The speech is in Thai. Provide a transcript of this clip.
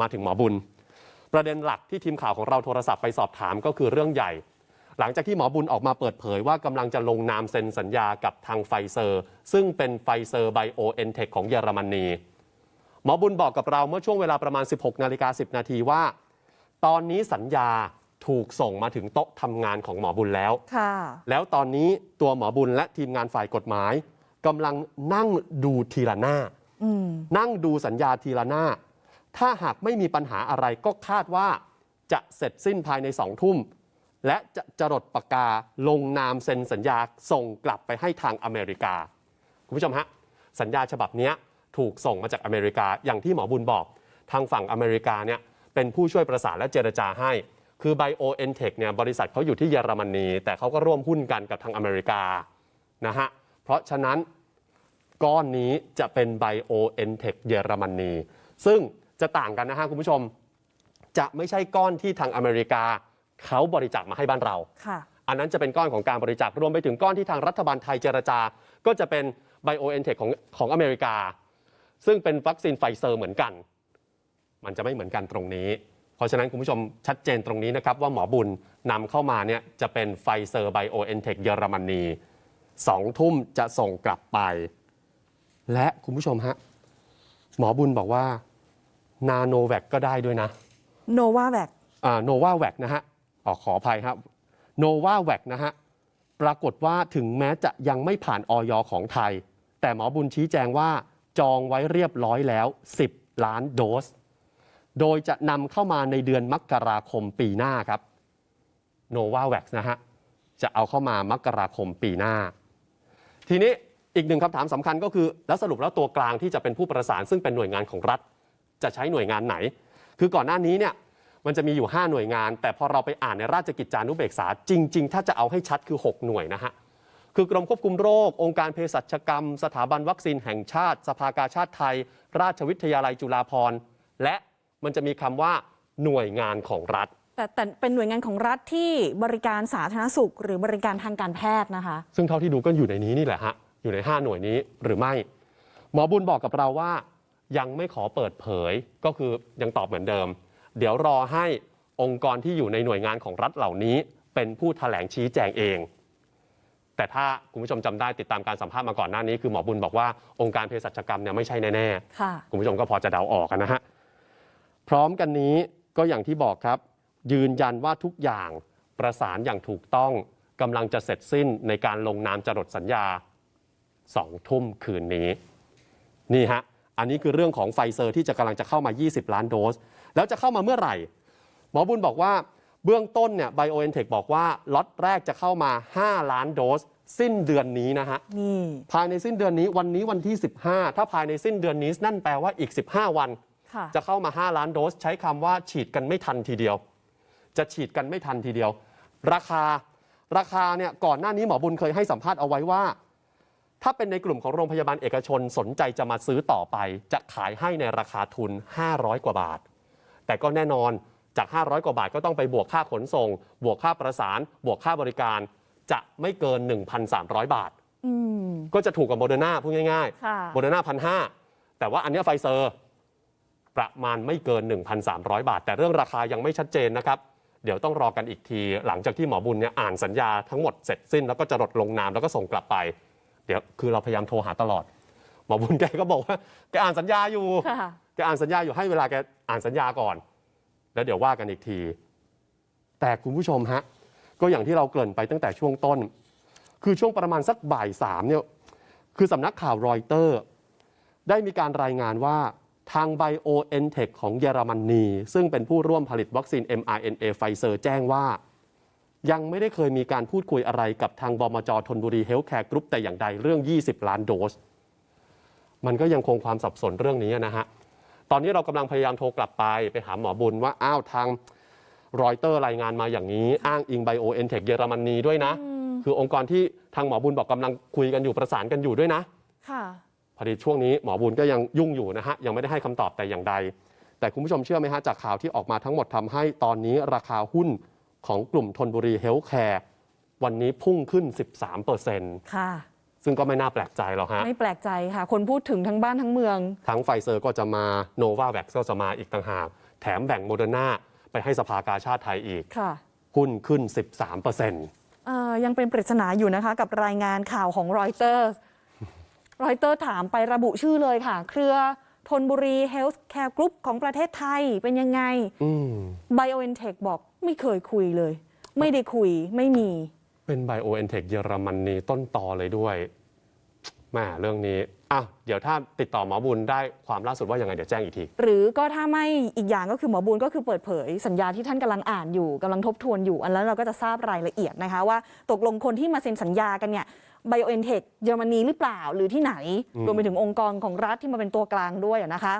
มาถึงหมอบุญ ประเด็นหลักที่ทีมข่าวของเราโทรศัพท์ไปสอบถามก็คือเรื่องใหญ่ หลังจากที่หมอบุญออกมาเปิดเผยว่ากำลังจะลงนามเซ็นสัญญากับทางไฟเซอร์ ซึ่งเป็นไฟเซอร์ไบโอเอ็นเทคของเยอรมนีหมอบุญบอกกับเราเมื่อช่วงเวลาประมาณ 16นาฬิกา10นาทีว่า ตอนนี้สัญญาถูกส่งมาถึงโต๊ะทำงานของหมอบุญแล้วค่ะแล้วตอนนี้ตัวหมอบุญและทีมงานฝ่ายกฎหมายกำลังนั่งดูทีละหน้าอืมนั่งดูสัญญาทีละหน้า ถ้าหากไม่มีปัญหาอะไรก็คาดว่าจะเสร็จสิ้นภายในสองทุ่ม และจะจรดปากกาลงนามเซ็นสัญญาส่งกลับไปให้ทางอเมริกา คุณผู้ชมฮะ สัญญาฉบับนี้ถูกส่งมาจากอเมริกาอย่างที่หมอบุญบอก ทางฝั่งอเมริกาเนี่ยเป็นผู้ช่วยประสานและเจรจาให้ คือ BioNTech เนี่ยบริษัทเขาอยู่ที่เยอรมนี แต่เขาก็ร่วมหุ้นกันกับทางอเมริกานะฮะเพราะฉะนั้นก้อนนี้จะเป็น BioNTech เยอรมนี ซึ่ง จะต่างกันนะฮะคุณผู้ชม จะไม่ใช่ก้อนที่ทางอเมริกาเขาบริจาคมาให้บ้านเราค่ะอันนั้นจะเป็นก้อนของการบริจาครวมไปถึงก้อนที่ทางรัฐบาลไทยเจรจา ก็จะเป็น BioNTech ของของอเมริกา ซึ่งเป็นวัคซีนไฟเซอร์เหมือนกัน มันจะไม่เหมือนกันตรงนี้ เพราะฉะนั้นคุณผู้ชมชัดเจนตรงนี้นะครับ ว่าหมอบุญนำเข้ามาเนี่ยจะเป็นไฟเซอร์ BioNTech เยอรมนีสองทุ่มจะส่งกลับไป และคุณผู้ชมฮะหมอบุญบอกว่า นาโนแวคก็ได้ด้วยนะโนวาแวกโนวาแวคนะฮะออขออภัยครับโนวาแวคนะฮะปรากฏว่าถึงแม้จะยังไม่ผ่านออยของไทย แต่หมอบุญชี้แจงว่าจองไว้เรียบร้อยแล้ว 10 ล้านโดส โดยจะนำเข้ามาในเดือนมกราคมปีหน้าครับโนวาแวคนะฮะจะเอาเข้ามามกราคมปีหน้า ทีนี้อีกหนึ่งคำถามสำคัญก็คือ แล้วสรุปแล้วตัวกลางที่จะเป็นผู้ประสานซึ่งเป็นหน่วยงานของรัฐ จะใช้หน่วยงานไหน คือก่อนหน้านี้เนี่ยมันจะมีอยู่ 5 หน่วยงาน แต่พอเราไปอ่านในราชกิจจานุเบกษาจริง ๆ ถ้าจะเอาให้ชัดคือ 6 หน่วยนะฮะคือกรมควบคุมโรค องค์การเภสัชกรรม สถาบันวัคซีนแห่งชาติ สภากาชาติไทย ราชวิทยาลัยจุฬาภรณ์และมันจะมีคำว่าหน่วยงานของรัฐ แต่แต่เป็นหน่วยงานของรัฐที่บริการสาธารณสุข หรือบริการทางการแพทย์นะคะ ซึ่งเท่าที่ดูก็อยู่ในนี้นี่แหละฮะอยู่ใน 5 หน่วยนี้หรือไม่ หมอบุญบอกกับเราว่า ยังไม่ขอเปิดเผยก็คือยังตอบเหมือนเดิม เดี๋ยวรอให้องค์กรที่อยู่ในหน่วยงานของรัฐเหล่านี้ เป็นผู้แถลงชี้แจงเอง แต่ถ้าคุณผู้ชมจำได้ติดตามการสัมภาษณ์มาก่อนหน้านี้คือหมอบุญบอกว่าองค์การเภสัชกรรมเนี่ยไม่ใช่แน่ๆค่ะคุณผู้ชมก็พอจะเดาออกกันนะฮะพร้อมกันนี้ก็อย่างที่บอกครับ ยืนยันว่าทุกอย่างประสานอย่างถูกต้องกำลังจะเสร็จสิ้นในการลงนามจรดสัญญาสองทุ่มคืนนี้ นี่ฮะ อันนี้คือเรื่องของไฟเซอร์ที่จะกำลังจะเข้ามา 20 ล้านโดส แล้วจะเข้ามาเมื่อไหร่ หมอบุญบอกว่าเบื้องต้นเนี่ย BioNTech บอกว่าล็อตแรกจะเข้ามา 5 ล้านโดส สิ้นเดือนนี้นะฮะนี่ภายในสิ้นเดือนนี้วันนี้วันที่ 15 ถ้าภายในสิ้นเดือนนี้นั่นแปลว่าอีก 15 วันค่ะจะเข้ามา 5 ล้านโดส ใช้คำว่าฉีดกันไม่ทันทีเดียว จะฉีดกันไม่ทันทีเดียว ราคาราคาเนี่ยก่อนหน้านี้หมอบุญเคยให้สัมภาษณ์เอาไว้ว่า ถ้าเป็นในกลุ่มของโรงพยาบาลเอกชนสนใจจะมาซื้อต่อไป จะขายให้ในราคาทุน 500 กว่าบาท แต่ก็แน่นอนจาก 500 กว่าบาทก็ต้องไปบวกค่าขนส่ง บวกค่าประสาน บวกค่าบริการ จะไม่เกิน 1,300 บาทอืมก็จะถูกกว่าโมเดอร์นาพูดง่ายค่ะๆโมเดอร์นาพันห้าแต่ว่าอันเนี้ยไฟเซอร์ ประมาณไม่เกิน 1,300 บาท แต่เรื่องราคายังไม่ชัดเจนนะครับ เดี๋ยวต้องรอกันอีกที หลังจากที่หมอบุญเนี่ยอ่านสัญญาทั้งหมดเสร็จสิ้นแล้วก็จะรดลงนามแล้วก็ส่งกลับไป เดี๋ยวคือเราพยายามโทรหาตลอดหมอบุญแกก็บอกว่าแกอ่านสัญญาอยู่ค่ะแกอ่านสัญญาอยู่ให้เวลาแกอ่านสัญญาก่อน แล้วเดี๋ยวว่ากันอีกที แต่คุณผู้ชมฮะก็อย่างที่เราเกริ่นไปตั้งแต่ช่วงต้น คือช่วงประมาณสักบ่ายสามเนี่ยคือสำนักข่าวรอยเตอร์ ได้มีการรายงานว่าทาง BioNTech ของเยอรมนี ซึ่งเป็นผู้ร่วมผลิตวัคซีน mRNA ไฟเซอร์แจ้งว่า ยังไม่ได้เคยมีการพูดคุยอะไรกับทางบมจทนบุรีเฮลท์แคร์กรุ๊ปแต่อย่างใดเรื่อง 20 ล้านโดส มันก็ยังคงความสับสนเรื่องนี้นะฮะ ตอนนี้เรากำลังพยายามโทรกลับไปไปหาหมอบุญว่าอ้าวทางรอยเตอร์รายงานมาอย่างนี้ อ้างอิง BioNTech เยอรมนีด้วยนะ คือองค์กรที่ทางหมอบุญบอกกำลังคุยกันอยู่ประสานกันอยู่ด้วยนะ ค่ะ พอดีช่วงนี้หมอบุญก็ยังยุ่งอยู่นะฮะยังไม่ได้ให้คำตอบแต่อย่างใด แต่คุณผู้ชมเชื่อไหมฮะจากข่าวที่ออกมาทั้งหมดทำให้ตอนนี้ราคาหุ้น ของกลุ่มทนบุรีเฮลท์แคร์วันนี้พุ่งขึ้น 13เปอร์เซ็นต์ค่ะซึ่งก็ไม่น่าแปลกใจหรอกฮะ ไม่แปลกใจค่ะ คนพูดถึงทั้งบ้านทั้งเมือง ทั้งไฟเซอร์ก็จะมาโนวาแวคก็จะมาอีกต่างหาก แถมแบ่งโมเดอร์นาไปให้สภากาชาติไทยอีกค่ะหุ้นขึ้น 13เปอร์เซ็นต์เอ่อยังเป็นปริศนาอยู่นะคะ กับรายงานข่าวของรอยเตอร์รอยเตอร์ถามไประบุชื่อเลยค่ะ เครือธนบุรีเฮลท์แคร์กรุ๊ปของประเทศไทยเป็นยังไงอืม BioNTech บอก ไม่เคยคุยเลย ไม่ได้คุยไม่มี เป็นไบโอเอ็นเทคเยอรมนีต้นต่อเลยด้วยแม่เรื่องนี้อะเดี๋ยวถ้าติดต่อหมอบุญได้ความล่าสุดว่ายังไงเดี๋ยวแจ้งอีกที หรือก็ถ้าไม่อีกอย่างก็คือหมอบุญก็คือเปิดเผยสัญญาที่ท่านกำลังอ่านอยู่กำลังทบทวนอยู่ อันนั้นเราก็จะทราบรายละเอียดนะคะว่าตกลงคนที่มาเซ็นสัญญากันเนี่ย BioNTech เยอรมนีหรือเปล่าหรือที่ไหนอืมรวมไปถึงองค์กรของรัฐที่มาเป็นตัวกลางด้วยอะนะคะ